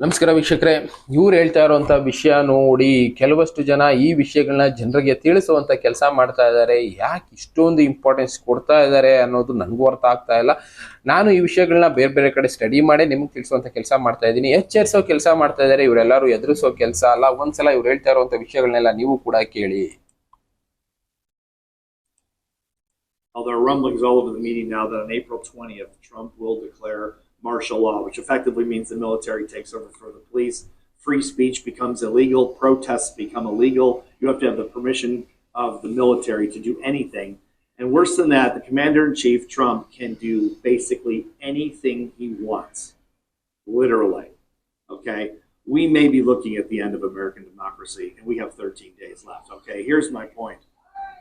ನಮಸ್ಕಾರ ವೀಕ್ಷಕರೇ ಇವ್ರು ಹೇಳ್ತಾ ಇರುವಂತ ವಿಷಯ ನೋಡಿ ಕೆಲವಷ್ಟು ಜನ ಈ ವಿಷಯಗಳನ್ನ ಜನರಿಗೆ ತಿಳಿಸುವಂತ ಕೆಲಸ ಮಾಡ್ತಾ ಇದ್ದಾರೆ. ಯಾಕೆ ಇಷ್ಟೊಂದು ಇಂಪಾರ್ಟೆನ್ಸ್ ಕೊಡ್ತಾ ಇದ್ದಾರೆ ಅನ್ನೋದು ನನಗೂ ಅರ್ಥ ಆಗ್ತಾ ಇಲ್ಲ. ನಾನು ಈ ವಿಷಯಗಳನ್ನ ಬೇರೆ ಬೇರೆ ಕಡೆ ಸ್ಟಡಿ ಮಾಡಿ ನಿಮ್ಗೆ ತಿಳಿಸುವಂತ ಕೆಲಸ ಮಾಡ್ತಾ ಇದ್ದೀನಿ. ಎಚ್ಚರಿಸೋ ಕೆಲಸ ಮಾಡ್ತಾ ಇದ್ದಾರೆ ಇವರೆಲ್ಲರೂ ಎದುರಿಸೋ ಕೆಲಸ ಅಲ್ಲ ಒಂದ್ಸಲ ಇವ್ರು ಹೇಳ್ತಾ ಇರುವಂತ ವಿಷಯಗಳನ್ನೆಲ್ಲ ನೀವು ಕೂಡ ಕೇಳಿ. Are rumblings all over the media now that on April 20th, Trump will declare martial law, which effectively means the military takes over for the police. Free speech becomes illegal. Protests become illegal. You have to have the permission of the military to do anything. And worse than that, the commander in chief, Trump, can do basically anything he wants. Literally. Okay? We may be looking at the end of American democracy, and we have 13 days left. Okay? Here's my point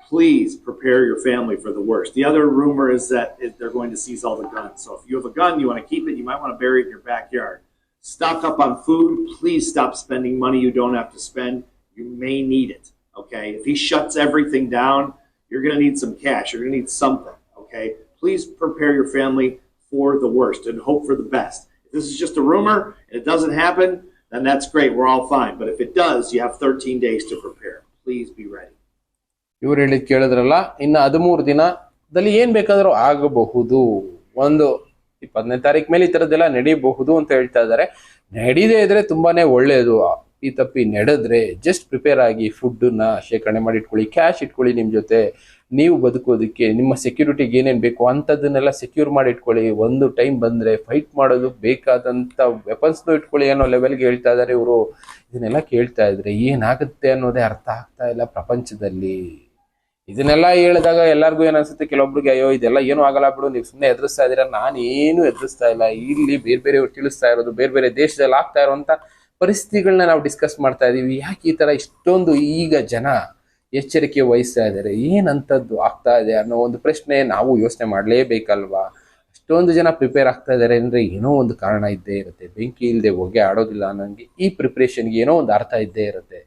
please prepare your family for the worst. The other rumor is that they're going to seize all the guns. So if you have a gun, you want to keep it, you might want to bury it in your backyard. Stock up on food. Please stop spending money you don't have to spend. You may need it. Okay. If he shuts everything down, you're going to need some cash. You're going to need something. Okay. Please prepare your family for the worst and hope for the best. If this is just a rumor and it doesn't happen, then that's great. We're all fine. But if it does, you have 13 days to prepare. Please be ready. ಇವ್ರು ಹೇಳಿದ್ ಕೇಳಿದ್ರಲ್ಲ, ಇನ್ನು ಹದಿಮೂರು ದಿನದಲ್ಲಿ ಏನ್ ಬೇಕಾದ್ರೂ ಆಗಬಹುದು. ಒಂದು ಇಪ್ಪತ್ತನೇ ತಾರೀಕು ಮೇಲೆ ಈ ತರದ್ದೆಲ್ಲ ನಡೀಬಹುದು ಅಂತ ಹೇಳ್ತಾ ಇದ್ದಾರೆ. ನಡೀದೇ ಇದ್ರೆ ತುಂಬಾನೇ ಒಳ್ಳೆಯದು ಈ ತಪ್ಪಿ ನಡೆದ್ರೆ ಜಸ್ಟ್ ಪ್ರಿಪೇರ್ ಆಗಿ ಫುಡ್ಡನ್ನ ಶೇಖರಣೆ ಮಾಡಿ ಇಟ್ಕೊಳ್ಳಿ ಕ್ಯಾಶ್ ಇಟ್ಕೊಳ್ಳಿ ನಿಮ್ ಜೊತೆ. ನೀವು ಬದುಕೋದಕ್ಕೆ, ನಿಮ್ಮ ಸೆಕ್ಯೂರಿಟಿಗೆ ಏನೇನು ಬೇಕು ಅಂಥದ್ದನ್ನೆಲ್ಲ ಸೆಕ್ಯೂರ್ ಮಾಡಿ ಇಟ್ಕೊಳ್ಳಿ. ಒಂದು ಟೈಮ್ ಬಂದ್ರೆ ಫೈಟ್ ಮಾಡೋದು ಬೇಕಾದಂತ ವೆಪನ್ಸ್ನು ಇಟ್ಕೊಳ್ಳಿ ಅನ್ನೋ ಲೆವೆಲ್ಗೆ ಹೇಳ್ತಾ ಇದ್ದಾರೆ ಇವರು. ಇದನ್ನೆಲ್ಲ ಕೇಳ್ತಾ ಇದ್ರೆ ಏನಾಗುತ್ತೆ ಅನ್ನೋದೇ ಅರ್ಥ ಆಗ್ತಾ ಇಲ್ಲ ಪ್ರಪಂಚದಲ್ಲಿ. ಇದನ್ನೆಲ್ಲ ಹೇಳಿದಾಗ ಎಲ್ಲರಿಗೂ ಏನನ್ಸುತ್ತೆ ಕೆಲವೊಬ್ರಿಗೆ ಅಯ್ಯೋ, ಇದೆಲ್ಲ ಏನು ಆಗಲ್ಲ ಬಿಡು, ನೀವು ಸುಮ್ಮನೆ ಎದುರಿಸ್ತಾ ಇದೀರ ನಾನು ಏನು ಎದುರಿಸ್ತಾ ಇಲ್ಲ. ಇಲ್ಲಿ ಬೇರೆ ಬೇರೆ ತಿಳಿಸ್ತಾ ಇರೋದು, ಬೇರೆ ಬೇರೆ ದೇಶದಲ್ಲಿ ಆಗ್ತಾ ಇರುವಂತ ಪರಿಸ್ಥಿತಿಗಳನ್ನ ನಾವು ಡಿಸ್ಕಸ್ ಮಾಡ್ತಾ ಇದೀವಿ. ಯಾಕೆ ಈ ತರ ಇಷ್ಟೊಂದು ಈಗ ಜನ ಎಚ್ಚರಿಕೆ ವಹಿಸ್ತಾ ಇದ್ದಾರೆ ಏನಂತದ್ದು ಆಗ್ತಾ ಇದೆ ಅನ್ನೋ ಒಂದು ಪ್ರಶ್ನೆ ನಾವು ಯೋಚನೆ ಮಾಡಲೇಬೇಕಲ್ವಾ? ಅಷ್ಟೊಂದು ಜನ ಪ್ರಿಪೇರ್ ಆಗ್ತಾ ಇದ್ದಾರೆ ಅಂದ್ರೆ ಏನೋ ಒಂದು ಕಾರಣ ಇದ್ದೇ ಇರುತ್ತೆ. ಬೆಂಕಿ ಇಲ್ಲದೆ ಹೊಗೆ ಆಡೋದಿಲ್ಲ ಅನ್ನೋಂಗೆ ಈ ಪ್ರಿಪ್ರೇಷನ್ಗೆ ಏನೋ ಒಂದು ಅರ್ಥ ಇದ್ದೇ ಇರುತ್ತೆ.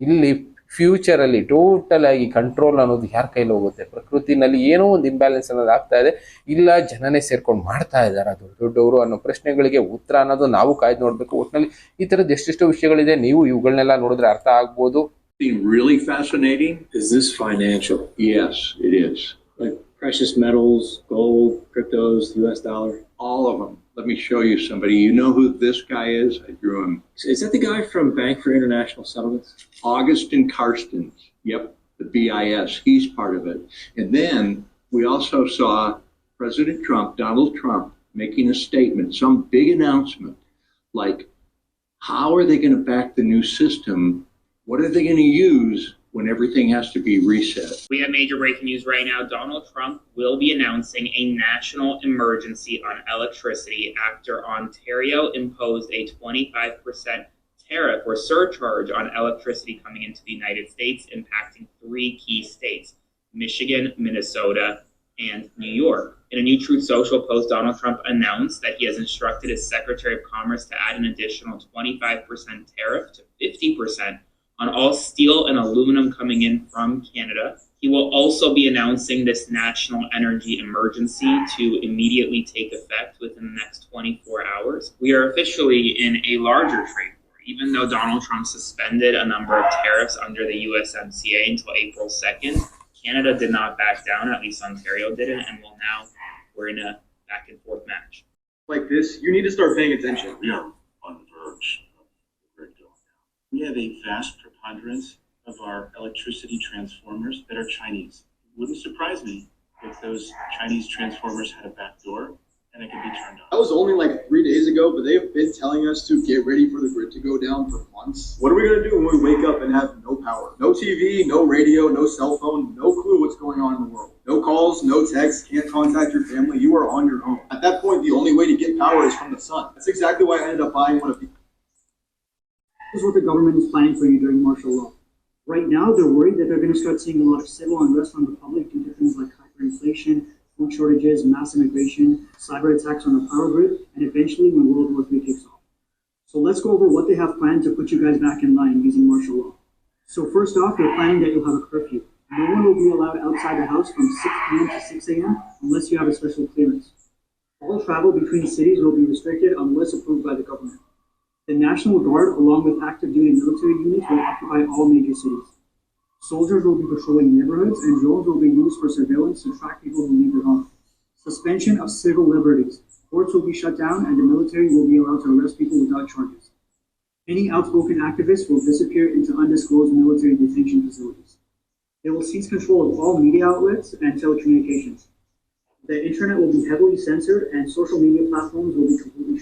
ಇಲ್ಲಿ ಫ್ಯೂಚರ್ ಅಲ್ಲಿ ಟೋಟಲ್ ಆಗಿ ಕಂಟ್ರೋಲ್ ಅನ್ನೋದು ಯಾರ ಕೈಲಿ ಹೋಗುತ್ತೆ ಪ್ರಕೃತಿನಲ್ಲಿ ಏನೋ ಒಂದು ಇಂಬ್ಯಾಲೆನ್ಸ್ ಅನ್ನೋದು ಆಗ್ತಾ ಇದೆ ಇಲ್ಲ ಜನನೇ ಸೇರ್ಕೊಂಡು ಮಾಡ್ತಾ ಇದ್ದಾರೆ ಅದು ದೊಡ್ಡವರು ಅನ್ನೋ ಪ್ರಶ್ನೆಗಳಿಗೆ ಉತ್ತರ ಅನ್ನೋದು ನಾವು ಕಾಯ್ದು ನೋಡ್ಬೇಕು ಒಟ್ಟಿನಲ್ಲಿ ಈ ತರದ್ದು ಎಷ್ಟೆಷ್ಟು ವಿಷಯಗಳಿದೆ ನೀವು ಇವುಗಳನ್ನೆಲ್ಲ ನೋಡಿದ್ರೆ ಅರ್ಥ ಆಗ್ಬೋದು Something really fascinating? Is this financial? Yes, it is. Like precious metals, gold, cryptos, the US dollar? All of them. Let me show you somebody. You know who this guy is? I drew him. Is that the guy from Bank for International Settlements? Augustin Karstens. Yep, the BIS. He's part of it. And then we also saw President Trump, Donald Trump, making a statement, some big announcement, like, how are they going to back the new system? What are they going to use when everything has to be reset? We have major breaking news right now. Donald Trump will be announcing a national emergency on electricity after Ontario imposed a 25% tariff or surcharge on electricity coming into the United States, impacting three key states Michigan, Minnesota, and New York. In a new Truth Social post, Donald Trump announced that he has instructed his Secretary of Commerce to add an additional 25% tariff to 50% on all steel and aluminum coming in from Canada. He will also be announcing this national energy emergency to immediately take effect within the next 24 hours. We are officially in a larger trade war. Even though Donald Trump suspended a number of tariffs under the USMCA until April 2nd, Canada did not back down, at least Ontario didn't, and will now, we're in a back and forth match. like this, you need to start paying attention. We are on the verge of the grid going down. We have a vast preponderance of our electricity transformers that are Chinese. It wouldn't surprise me if those Chinese transformers had a back door and it could be turned on. That was only like three days ago, but they have been telling us to get ready for the grid to go down for months. What are we gonna do when we wake up and have no power? No TV, no radio, no cell phone, no clue what's going on in the world. No calls, no texts, can't contact your family. You are on your own. At that point, the only way to get power is from the sun. That's exactly why I ended up buying one of these. This is what the government is planning for you during martial law. Right now, they're worried that they're going to start seeing a lot of civil unrest from the public due to things like hyperinflation, food shortages, mass immigration, cyber attacks on the power grid, and eventually when World War III kicks off. So let's go over what they have planned to put you guys back in line using martial law. So first off, they're planning that you'll have a curfew. No one will be allowed outside the house from 6 p.m. to 6 a.m. unless you have a special clearance. All travel between cities will be restricted unless approved by the government. The National Guard, along with active duty military units, will occupy all major cities. Soldiers will be patrolling neighborhoods, and drones will be used for surveillance to track people who leave their home. Suspension of civil liberties. Courts will be shut down, and the military will be allowed to arrest people without charges. Any outspoken activists will disappear into undisclosed military detention facilities. They will seize control of all media outlets and telecommunications. The internet will be heavily censored, and social media platforms will be completely.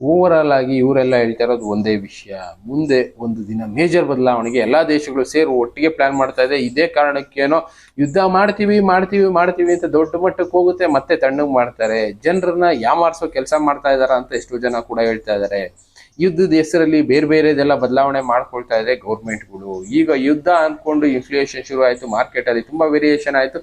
Over ಆಗಿ ಇವರೆಲ್ಲ ಹೇಳ್ತಾ ಇರೋದು ಒಂದೇ ವಿಷಯ. ಮುಂದೆ ಒಂದು ದಿನ major ಬದಲಾವಣೆಗೆ ಎಲ್ಲಾ ದೇಶಗಳು ಸೇರಿ ಒಟ್ಟಿಗೆ ಪ್ಲಾನ್ ಮಾಡ್ತಾ ಇದೆ. ಇದೇ ಕಾರಣಕ್ಕೇನೋ ಯುದ್ಧ ಮಾಡ್ತೀವಿ ಮಾಡ್ತೀವಿ ಮಾಡ್ತೀವಿ ಅಂತ ದೊಡ್ಡ ಮಟ್ಟಕ್ಕೆ ಹೋಗುತ್ತೆ, ಮತ್ತೆ ತಣ್ಣಗೆ ಮಾಡ್ತಾರೆ. ಜನರನ್ನ ಯಾಮಾರಿಸೋ ಕೆಲಸ ಮಾಡ್ತಾ ಇದಾರ ಅಂತ ಎಷ್ಟೋ ಜನ ಕೂಡ ಹೇಳ್ತಾ ಇದ್ದಾರೆ ಯುದ್ಧದ ಹೆಸರಲ್ಲಿ ಬೇರೆ ಬೇರೆದೆಲ್ಲ ಬದಲಾವಣೆ ಮಾಡ್ಕೊಳ್ತಾ ಇದೆ ಗೌರ್ಮೆಂಟ್ಗಳು ಈಗ ಯುದ್ಧ ಅಂದ್ಕೊಂಡು ಇನ್ಫ್ಲೇಷನ್ ಶುರು ಆಯಿತು ಮಾರ್ಕೆಟ್ ಅಲ್ಲಿ ತುಂಬಾ ವೇರಿಯೇಷನ್ ಆಯ್ತು.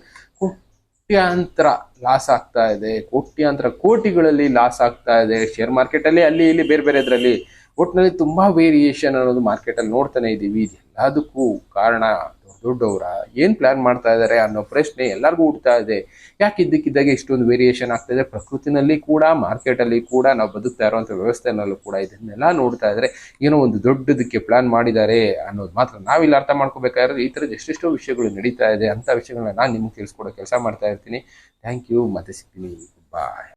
ಕೋಟ್ಯಾಂತರ ಲಾಸ್ ಆಗ್ತಾ ಇದೆ. ಕೋಟ್ಯಾಂತರ ಕೋಟಿಗಳಲ್ಲಿ ಲಾಸ್ ಆಗ್ತಾ ಇದೆ. ಶೇರ್ ಮಾರ್ಕೆಟ್ ಅಲ್ಲಿ ಅಲ್ಲಿ, ಇಲ್ಲಿ ಬೇರೆ ಬೇರೆ ಇದರಲ್ಲಿ ಒಟ್ಟಿನಲ್ಲಿ ತುಂಬಾ ವೇರಿಯೇಷನ್ ಅನ್ನೋದು ಮಾರ್ಕೆಟ್ ಅಲ್ಲಿ ನೋಡ್ತಾನೆ ಇದೀವಿ. ಇದೆಲ್ಲದಕ್ಕೂ ಕಾರಣ ದೊಡ್ಡವರ ಏನ್ ಪ್ಲಾನ್ ಮಾಡ್ತಾ ಇದಾರೆ ಅನ್ನೋ ಪ್ರಶ್ನೆ ಎಲ್ಲರಿಗೂ ಹುಡ್ತಾ ಇದೆ. ಯಾಕೆ ಇದ್ದಕ್ಕಿದ್ದಾಗೆ ಇಷ್ಟೊಂದು ವೇರಿಯೇಷನ್ ಆಗ್ತಾ ಇದೆ? ಪ್ರಕೃತಿನಲ್ಲಿ ಕೂಡ ಮಾರ್ಕೆಟ್ ಅಲ್ಲಿ ಕೂಡ ನಾವು ಬದುಕ್ತಾ ಇರುವಂತ ವ್ಯವಸ್ಥೆನಲ್ಲೂ ಕೂಡ ಇದನ್ನೆಲ್ಲ ನೋಡ್ತಾ ಇದ್ರೆ ಏನೋ ಒಂದು ದೊಡ್ಡದಕ್ಕೆ ಪ್ಲಾನ್ ಮಾಡಿದ್ದಾರೆ ಅನ್ನೋದು ಮಾತ್ರ ನಾವಿಲ್ಲಿ ಅರ್ಥ ಮಾಡ್ಕೋಬೇಕಾದ್ರೆ ಈ ಥರದ ಎಷ್ಟೆಷ್ಟೋ ವಿಷಯಗಳು ನಡೀತಾ ಇದೆ. ಅಂತ ವಿಷಯಗಳನ್ನ ನಾನು ನಿಮ್ಗೆ ತಿಳಿಸ್ಕೊಡೋ ಕೆಲಸ ಮಾಡ್ತಾ ಇರ್ತೀನಿ. ಥ್ಯಾಂಕ್ ಯು ಮತ್ತೆ ಸಿಗ್ತೀನಿ. ಬಾಯ್